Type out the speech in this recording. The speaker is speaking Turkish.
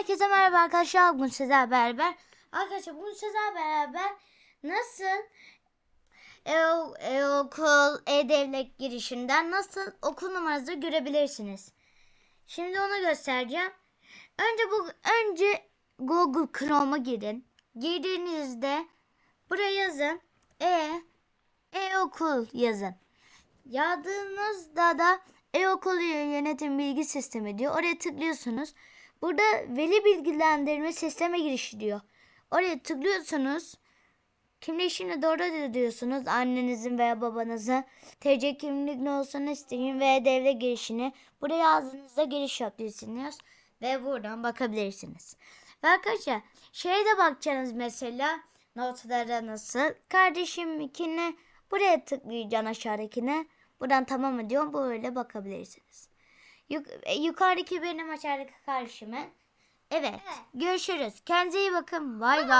Herkese merhaba arkadaşlar. Bugün sizlerle beraber arkadaşlar bugün sizlerle beraber nasıl e- e-okul, e-devlet girişinden nasıl okul numaranızı görebilirsiniz. Şimdi onu göstereceğim. Önce bu önce Google Chrome'a girin. Girdiğinizde buraya yazın. E e-okul yazın. Yazdığınızda da e-okul yönetim bilgi sistemi diyor. Oraya tıklıyorsunuz. Burada veli bilgilendirme sisteme girişi diyor. Oraya tıklıyorsunuz. Kimlik işini doğru diyorsunuz. Annenizin veya babanızın TC kimlik olsun isteyin ve devlet girişini buraya yazdığınızda giriş yapıyorsunuz. Ve buradan bakabilirsiniz. Ve arkadaşlar şeye de bakacaksınız mesela notlara nasıl. Kardeşimkine buraya tıklayacaksın aşağıdakine. Buradan tamam mı diyorum böyle bakabilirsiniz. Yuk- e, yukarıdaki benim aşağıdaki karşıma. Evet, görüşürüz. Kendinize iyi bakın. Bay bay.